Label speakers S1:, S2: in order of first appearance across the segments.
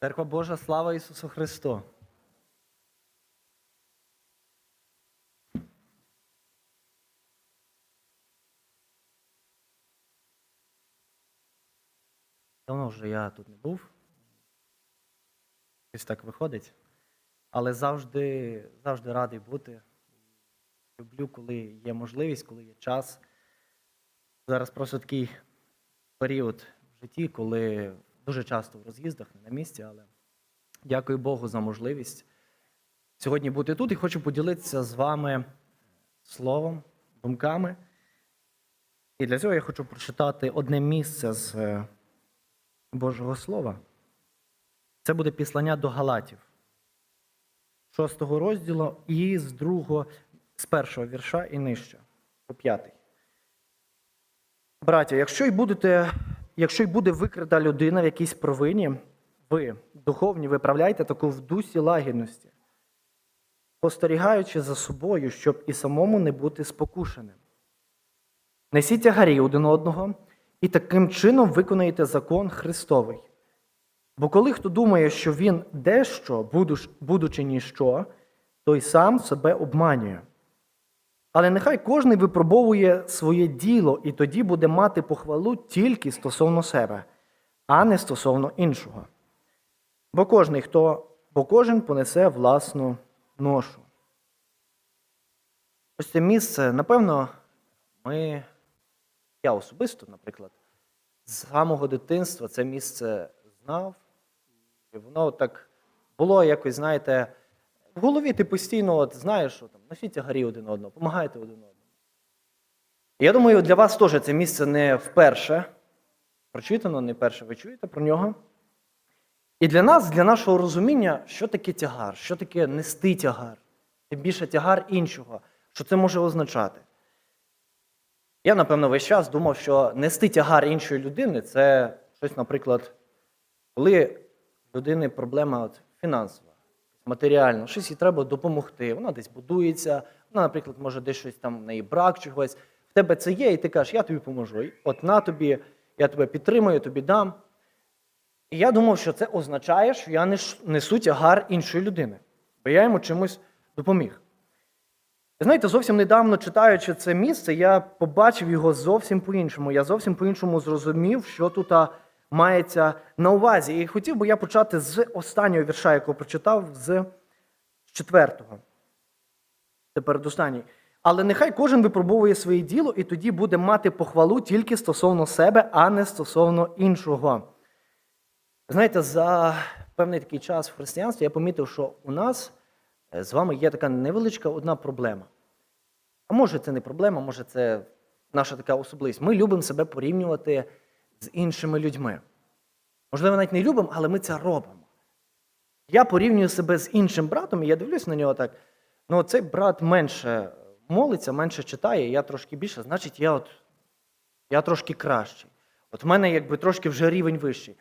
S1: Церква Божа, слава Ісусу Христу! Давно вже я тут не був. Ось так виходить. Але завжди, завжди радий бути. Люблю, коли є можливість, коли є час. Зараз просто такий період в житті, коли дуже часто в роз'їздах, не на місці, але дякую Богу за можливість сьогодні бути тут і хочу поділитися з вами словом, думками. І для цього я хочу прочитати одне місце з е, Божого Слова. Це буде післання до Галатів, шостого розділу і з другого, з першого вірша і нижче, по п'ятий. Браття, якщо й будете, якщо й буде викрита людина в якійсь провині, ви, духовні, виправляйте таку в дусі лагідності, спостерігаючи за собою, щоб і самому не бути спокушеним. Несіть тягарі один одного, і таким чином виконаєте закон Христовий. Бо коли хто думає, що він дещо, будучи ніщо, той сам себе обманює. Але нехай кожен випробовує своє діло і тоді буде мати похвалу тільки стосовно себе, а не стосовно іншого. Бо кожен, хто, бо кожен понесе власну ношу. Ось це місце, напевно, ми, я особисто, наприклад, з самого дитинства це місце знав, і воно так було якось, знаєте, в голові ти постійно от, знаєш, що там, носіть тягарі один одного, допомагайте один одному. Я думаю, для вас теж це місце не вперше прочитано, не вперше ви чуєте про нього. І для нас, для нашого розуміння, що таке тягар, що таке нести тягар, тим більше тягар іншого, що це може означати. Я, напевно, весь час думав, що нести тягар іншої людини це щось, наприклад, коли людини проблема от, фінансова, матеріальна, щось їй треба допомогти. Вона десь будується, вона, наприклад, може десь щось там в неї брак чогось. В тебе це є, і ти кажеш, я тобі поможу. От на тобі, я тебе підтримую, тобі дам. І я думав, що це означає, що я несу тягар іншої людини, бо я йому чимось допоміг. Знаєте, зовсім недавно читаючи це місце, я побачив його зовсім по-іншому. Я зовсім по-іншому зрозумів, що тут мається на увазі. І хотів би я почати з останнього вірша, якого прочитав, з четвертого. Це передостанній. Але нехай кожен випробовує своє діло і тоді буде мати похвалу тільки стосовно себе, а не стосовно іншого. Знаєте, за певний такий час в християнстві я помітив, що у нас е, з вами є така невеличка одна проблема. А може, це не проблема, може, це наша така особливість. Ми любимо себе порівнювати з іншими людьми. Можливо, навіть не любимо, але ми це робимо. Я порівнюю себе з іншим братом, і я дивлюсь на нього так. Ну, цей брат менше молиться, менше читає, я трошки більше, значить, я от я трошки кращий. От в мене якби трошки вже рівень вищий.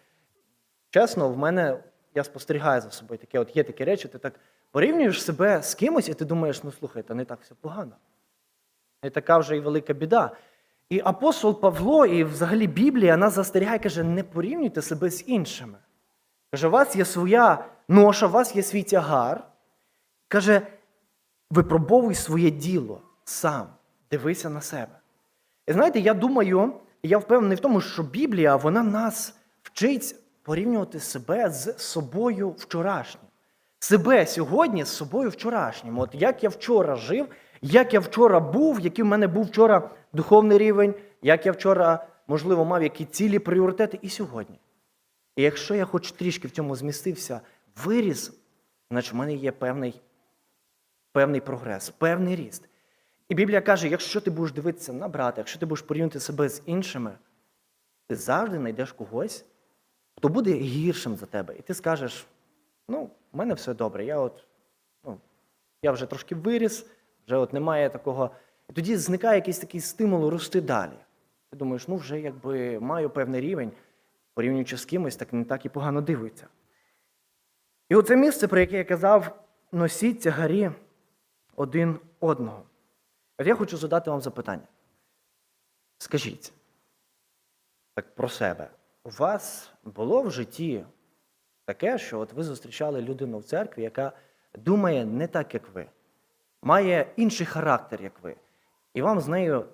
S1: Чесно, в мене я спостерігаю за собою таке, от є такі речі, ти так порівнюєш себе з кимось, і ти думаєш, ну слухай, та не так все погано. Не така вже і велика біда. І апостол Павло, і взагалі Біблія нас застерігає, каже, не порівнюйте себе з іншими. Каже, у вас є своя ноша, у вас є свій тягар. Каже, випробовуй своє діло сам, дивися на себе. І знаєте, я думаю, я впевнений в тому, що Біблія вона нас вчить порівнювати себе з собою вчорашнім. Себе сьогодні з собою вчорашнім. От як я вчора жив, як я вчора був, який в мене був вчора духовний рівень, як я вчора, можливо, мав які цілі пріоритети і сьогодні. І якщо я хоч трішки в цьому змістився, виріс, значить в мене є певний, певний прогрес, певний ріст. І Біблія каже: якщо ти будеш дивитися на брата, якщо ти будеш порівнювати себе з іншими, ти завжди знайдеш когось, хто буде гіршим за тебе. І ти скажеш: ну, в мене все добре, я от, ну, я вже трошки виріс, вже от немає такого. І тоді зникає якийсь такий стимул рости далі. Ти думаєш, ну вже якби маю певний рівень, порівнюючи з кимось, так не так і погано дивиться. І оце місце, про яке я казав, носіть тягарі один одного. От я хочу задати вам запитання. Скажіть, так про себе. У вас було в житті таке, що от ви зустрічали людину в церкві, яка думає не так, як ви, має інший характер, як ви, і вам з нею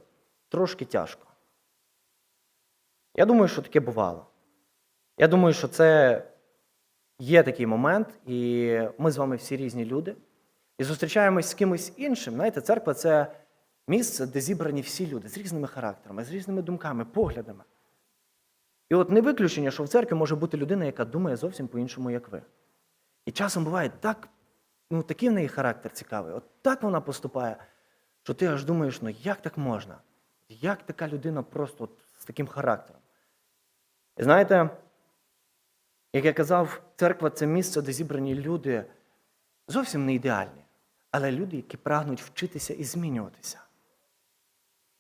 S1: трошки тяжко. Я думаю, що таке бувало. Я думаю, що це є такий момент, і ми з вами всі різні люди. І зустрічаємось з кимось іншим. Знаєте, церква це місце, де зібрані всі люди з різними характерами, з різними думками, поглядами. І от не виключення, що в церкві може бути людина, яка думає зовсім по-іншому, як ви. І часом буває так, ну такий в неї характер цікавий, от так вона поступає, що ти аж думаєш, ну як так можна? Як така людина просто от з таким характером? І знаєте, як я казав, церква це місце, де зібрані люди зовсім не ідеальні, але люди, які прагнуть вчитися і змінюватися.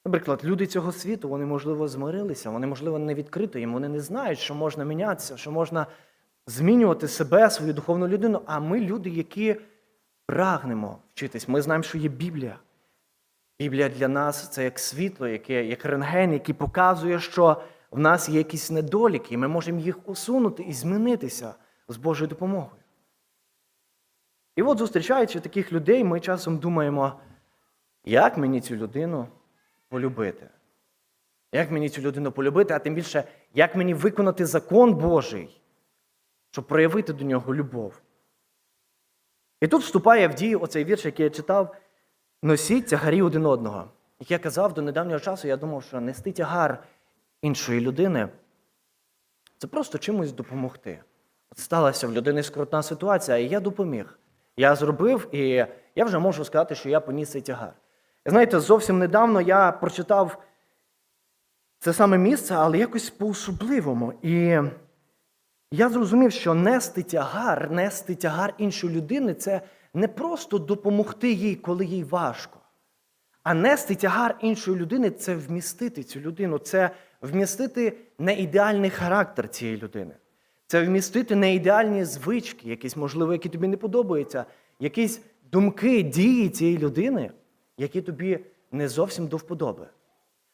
S1: Наприклад, люди цього світу, вони, можливо, змирилися, вони, можливо, не відкрито їм, вони не знають, що можна мінятися, що можна змінювати себе, свою духовну людину. А ми люди, які прагнемо вчитись. Ми знаємо, що є Біблія. Біблія для нас це як світло, яке, як рентген, який показує, що в нас є якісь недоліки, і ми можемо їх усунути і змінитися з Божою допомогою. І от, зустрічаючи таких людей, ми часом думаємо, як мені цю людину полюбити? Як мені цю людину полюбити, а тим більше, як мені виконати закон Божий, щоб проявити до нього любов? І тут вступає в дію оцей вірш, який я читав, носіть тягарі один одного. Як я казав, до недавнього часу я думав, що нести тягар іншої людини це просто чимось допомогти. От сталася в людини скрутна ситуація, і я допоміг. Я зробив, і я вже можу сказати, що я поніс цей тягар. Знаєте, зовсім недавно я прочитав це саме місце, але якось по-особливому. І я зрозумів, що нести тягар, нести тягар іншої людини це не просто допомогти їй, коли їй важко. А нести тягар іншої людини це вмістити цю людину, це вмістити неідеальний характер цієї людини. Це вмістити неідеальні звички, якісь, можливо, які тобі не подобаються, якісь думки, дії цієї людини, які тобі не зовсім до вподоби.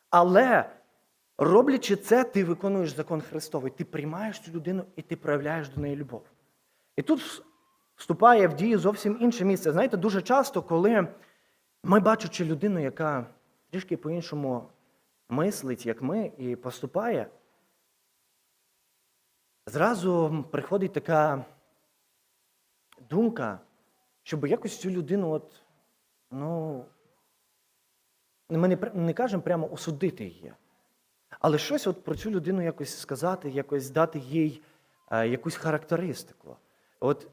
S1: Але роблячи це, ти виконуєш закон Христовий, ти приймаєш цю людину і ти проявляєш до неї любов. І тут вступає в дію зовсім інше місце. Знаєте, дуже часто, коли ми бачачи людину, яка трішки по-іншому мислить, як ми, і поступає, зразу приходить така думка, щоб якось цю людину, от, ну, ми не, не кажемо прямо осудити її, але щось от про цю людину якось сказати, якось дати їй е, якусь характеристику. От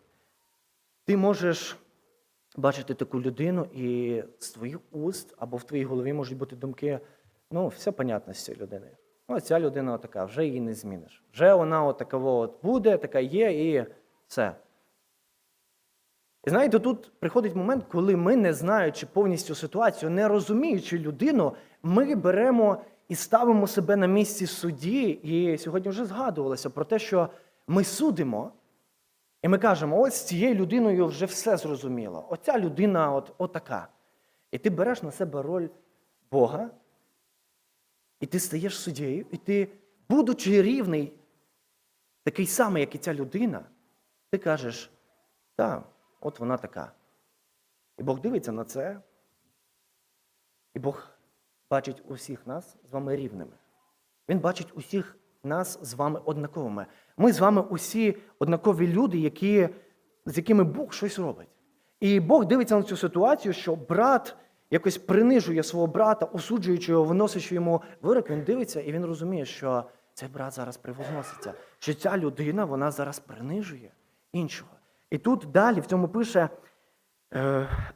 S1: ти можеш бачити таку людину, і з твоїх уст або в твоїй голові можуть бути думки, ну, все понятно з цією людиною. Ну, ця людина така, вже її не зміниш. Вже вона от такого от буде, така є, і все. І знаєте, тут приходить момент, коли ми, не знаючи повністю ситуацію, не розуміючи людину, ми беремо і ставимо себе на місці судді. І сьогодні вже згадувалося про те, що ми судимо, і ми кажемо, ось з цією людиною вже все зрозуміло. Оця людина от, отака. І ти береш на себе роль Бога, і ти стаєш суддєю, і ти, будучи рівний, такий самий, як і ця людина, ти кажеш, так, от вона така. І Бог дивиться на це, і Бог бачить усіх нас з вами рівними. Він бачить усіх нас з вами однаковими. Ми з вами усі однакові люди, які, з якими Бог щось робить. І Бог дивиться на цю ситуацію, що брат якось принижує свого брата, осуджуючи його, виносячи йому вирок, він дивиться і він розуміє, що цей брат зараз превозноситься, що ця людина вона зараз принижує іншого. І тут далі в цьому пише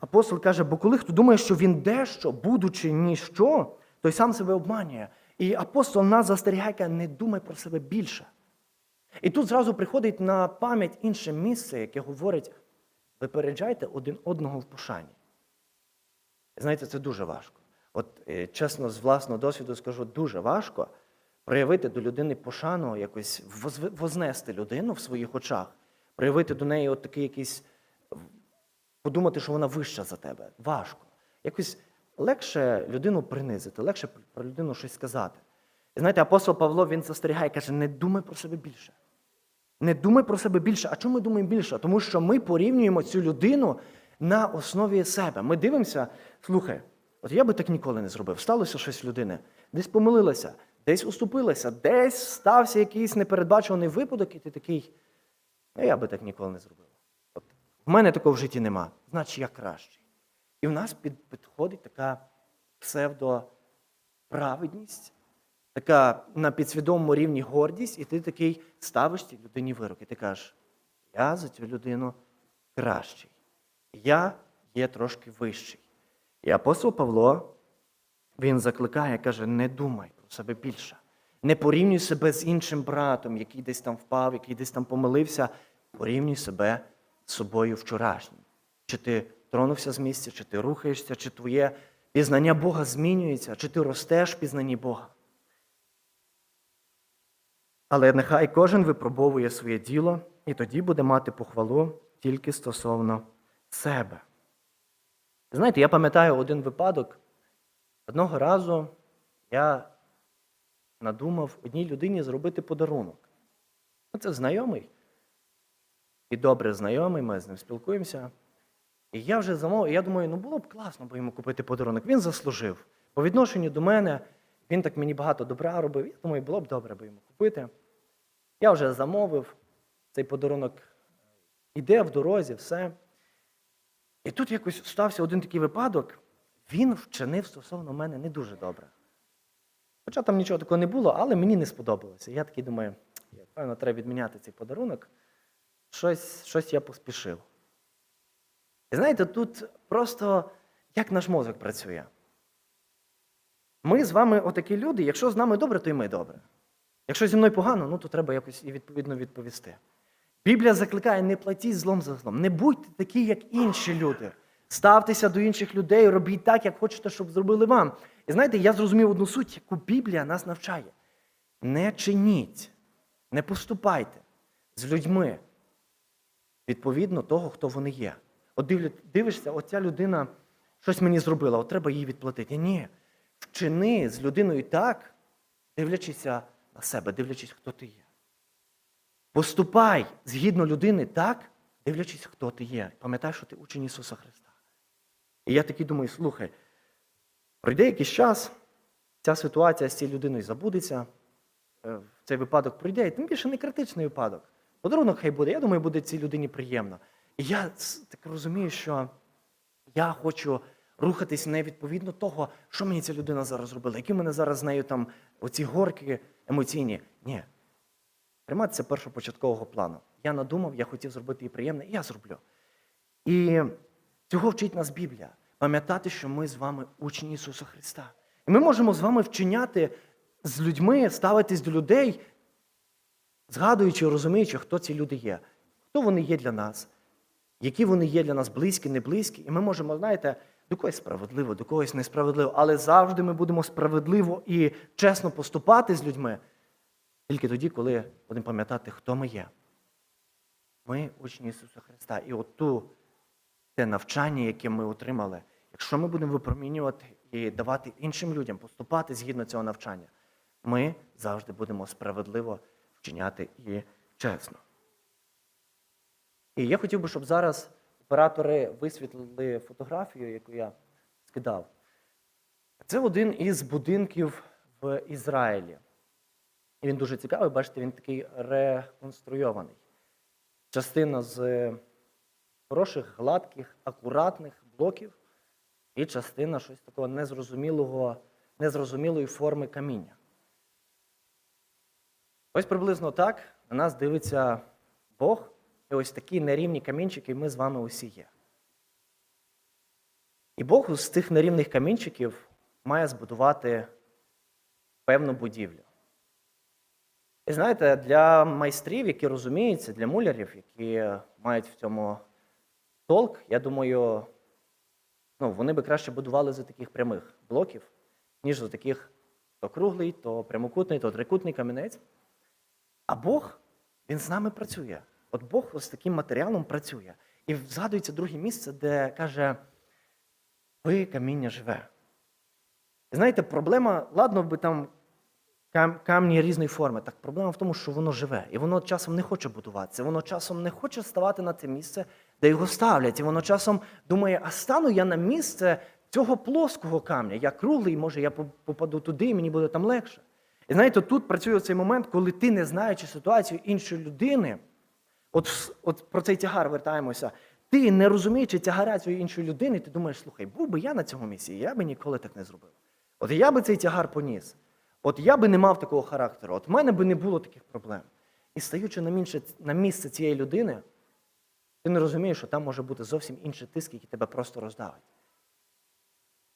S1: апостол каже: бо коли хто думає, що він дещо, будучи ніщо, той сам себе обманює. І апостол нас застерігає, не думай про себе більше. І тут зразу приходить на пам'ять інше місце, яке говорить: випереджайте один одного в пошані. Знаєте, це дуже важко. От е, чесно, з власного досвіду скажу, дуже важко проявити до людини пошану, якось вознести людину в своїх очах, проявити до неї от такий якийсь, подумати, що вона вища за тебе. Важко. Якось легше людину принизити, легше про людину щось сказати. І знаєте, апостол Павло він застерігає, каже, не думай про себе більше. Не думай про себе більше. А чому ми думаємо більше? Тому що ми порівнюємо цю людину на основі себе. Ми дивимося, слухай, от я би так ніколи не зробив. Сталося щось з людини, десь помилилася, десь уступилася, десь стався якийсь непередбачуваний випадок, і ти такий, ну я би так ніколи не зробив. В мене такого в житті нема, значить я кращий. І в нас підходить така псевдоправедність, така на підсвідомому рівні гордість, і ти такий ставиш цій людині вироки. Ти кажеш, я за цю людину кращий. Я є трошки вищий. І апостол Павло, він закликає, каже, не думай про себе більше. Не порівнюй себе з іншим братом, який десь там впав, який десь там помилився. Порівнюй себе собою вчорашнім. Чи ти тронувся з місця, чи ти рухаєшся, чи твоє пізнання Бога змінюється, чи ти ростеш в пізнанні Бога. Але нехай кожен випробовує своє діло, і тоді буде мати похвалу тільки стосовно себе. Знаєте, я пам'ятаю один випадок. Одного разу я надумав одній людині зробити подарунок. Ну, Це знайомий і добре знайомий, ми з ним спілкуємося. І я вже замовив, я думаю, ну було б класно бо йому купити подарунок. Він заслужив. По відношенню до мене, він так мені багато добра робив. Я думаю, було б добре би йому купити. Я вже замовив, цей подарунок іде в дорозі, все. І тут якось стався один такий випадок, він вчинив стосовно мене не дуже добре. Хоча там нічого такого не було, але мені не сподобалося. Я такий думаю, певно, треба відміняти цей подарунок. Щось, щось я поспішив. І знаєте, тут просто як наш мозок працює. Ми з вами отакі люди, якщо з нами добре, то і ми добре. Якщо зі мною погано, ну то треба якось і відповідно відповісти. Біблія закликає, не платіть злом за злом. Не будьте такі, як інші люди. Ставтеся до інших людей, робіть так, як хочете, щоб зробили вам. І знаєте, я зрозумів одну суть, яку Біблія нас навчає. Не чиніть, не поступайте з людьми відповідно того, хто вони є. От дивишся, оця людина щось мені зробила, от треба їй відплатити. Ні. Вчини з людиною так, дивлячися на себе, дивлячись, хто ти є. Поступай згідно людини так, дивлячись, хто ти є. Пам'ятай, що ти учень Ісуса Христа. І я такий думаю, слухай, пройде якийсь час, ця ситуація з цією людиною забудеться, е, цей випадок пройде, і тим більше не критичний випадок. Подарунок хай буде. Я думаю, буде цій людині приємно. І я так розумію, що я хочу рухатись не відповідно того, що мені ця людина зараз зробила, які в мене зараз з нею там оці горки емоційні. Ні. Триматися першопочаткового плану. Я надумав, я хотів зробити їй приємне, і я зроблю. І цього вчить нас Біблія. Пам'ятати, що ми з вами учні Ісуса Христа. І ми можемо з вами вчиняти з людьми, ставитись до людей, згадуючи, розуміючи, хто ці люди є, хто вони є для нас, які вони є для нас близькі, не близькі. І ми можемо, знаєте, до когось справедливо, до когось несправедливо, але завжди ми будемо справедливо і чесно поступати з людьми тільки тоді, коли будемо пам'ятати, хто ми є. Ми учні Ісуса Христа. І от ту, те навчання, яке ми отримали, якщо ми будемо випромінювати і давати іншим людям поступати згідно цього навчання, ми завжди будемо справедливо вчиняти і чесно. І я хотів би, щоб зараз оператори висвітлили фотографію, яку я скидав. Це один із будинків в Ізраїлі. Він дуже цікавий, бачите, він такий реконструйований. Частина з хороших, гладких, акуратних блоків, і частина щось такого незрозумілого, незрозумілої форми каміння. Ось приблизно так на нас дивиться Бог, і ось такі нерівні камінчики ми з вами усі є. І Бог з цих нерівних камінчиків має збудувати певну будівлю. І знаєте, для майстрів, які розуміються, для мулярів, які мають в цьому толк, я думаю, ну, вони би краще будували за таких прямих блоків, ніж за таких то круглий, то прямокутний, то трикутний камінець. А Бог, він з нами працює. От Бог з таким матеріалом працює. І згадується друге місце, де каже, ви каміння живе. І знаєте, проблема, ладно би там кам- камні різної форми. Так проблема в тому, що воно живе, і воно часом не хоче будуватися, воно часом не хоче ставати на те місце, де його ставлять. І воно часом думає, а стану я на місце цього плоского камня. Я круглий, може, я попаду туди, і мені буде там легше. І знаєте, тут працює цей момент, коли ти, не знаючи ситуацію іншої людини, от, от про цей тягар вертаємося. Ти не розуміючи тягаря цієї іншої людини, ти думаєш, слухай, був би я на цьому місці, я би ніколи так не зробив. От я би цей тягар поніс. От я би не мав такого характеру, от в мене би не було таких проблем. І стаючи на місце, на місце цієї людини, ти не розумієш, що там може бути зовсім інший тиск, який тебе просто роздавить.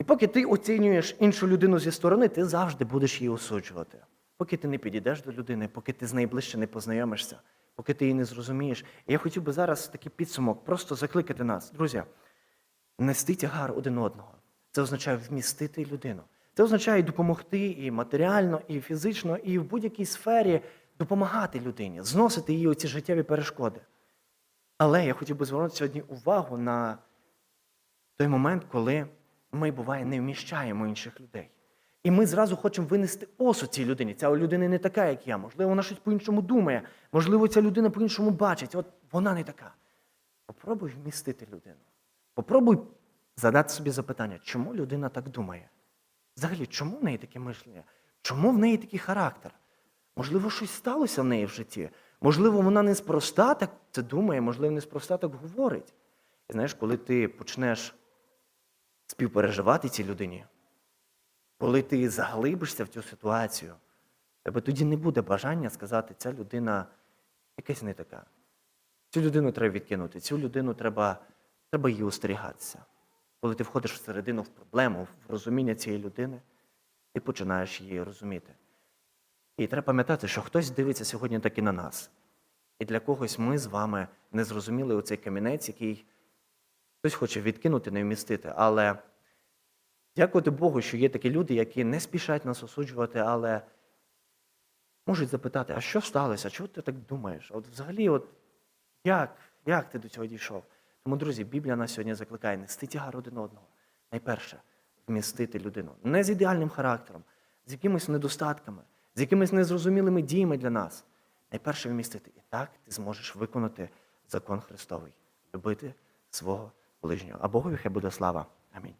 S1: І поки ти оцінюєш іншу людину зі сторони, ти завжди будеш її осуджувати. Поки ти не підійдеш до людини, поки ти з нею ближче не познайомишся, поки ти її не зрозумієш. І я хотів би зараз такий підсумок просто закликати нас, друзі, нести тягар один одного. Це означає вмістити людину. Це означає допомогти і матеріально, і фізично, і в будь-якій сфері допомагати людині, зносити її оці життєві перешкоди. Але я хотів би звернути сьогодні увагу на той момент, коли ми, буває, не вміщаємо інших людей. І ми зразу хочемо винести осуд цій людині. Ця людина не така, як я. Можливо, вона щось по-іншому думає. Можливо, ця людина по-іншому бачить. От вона не така. Попробуй вмістити людину. Попробуй задати собі запитання, чому людина так думає? Взагалі, чому в неї таке мишлення? Чому в неї такий характер? Можливо, щось сталося в неї в житті. Можливо, вона неспроста так це думає, можливо, неспроста так говорить. І знаєш, коли ти почнеш співпереживати цій людині, коли ти заглибишся в цю ситуацію, тебе тоді не буде бажання сказати, ця людина якась не така. Цю людину треба відкинути, цю людину треба, треба її остерігатися. Коли ти входиш всередину в проблему, в розуміння цієї людини, ти починаєш її розуміти. І треба пам'ятати, що хтось дивиться сьогодні так і на нас. І для когось ми з вами не зрозуміли оцей камінець, який хтось хоче відкинути, не вмістити. Але дякувати Богу, що є такі люди, які не спішать нас осуджувати, але можуть запитати, а що сталося? Чого ти так думаєш? От взагалі, от як, як ти до цього дійшов? Тому, друзі, Біблія нас сьогодні закликає нести тягар один одного. Найперше, вмістити людину. Не з ідеальним характером, з якимись недостатками, з якимись незрозумілими діями для нас. Найперше вмістити. І так ти зможеш виконати закон Христовий, любити свого ближнього. А Богові хай буде слава. Амінь.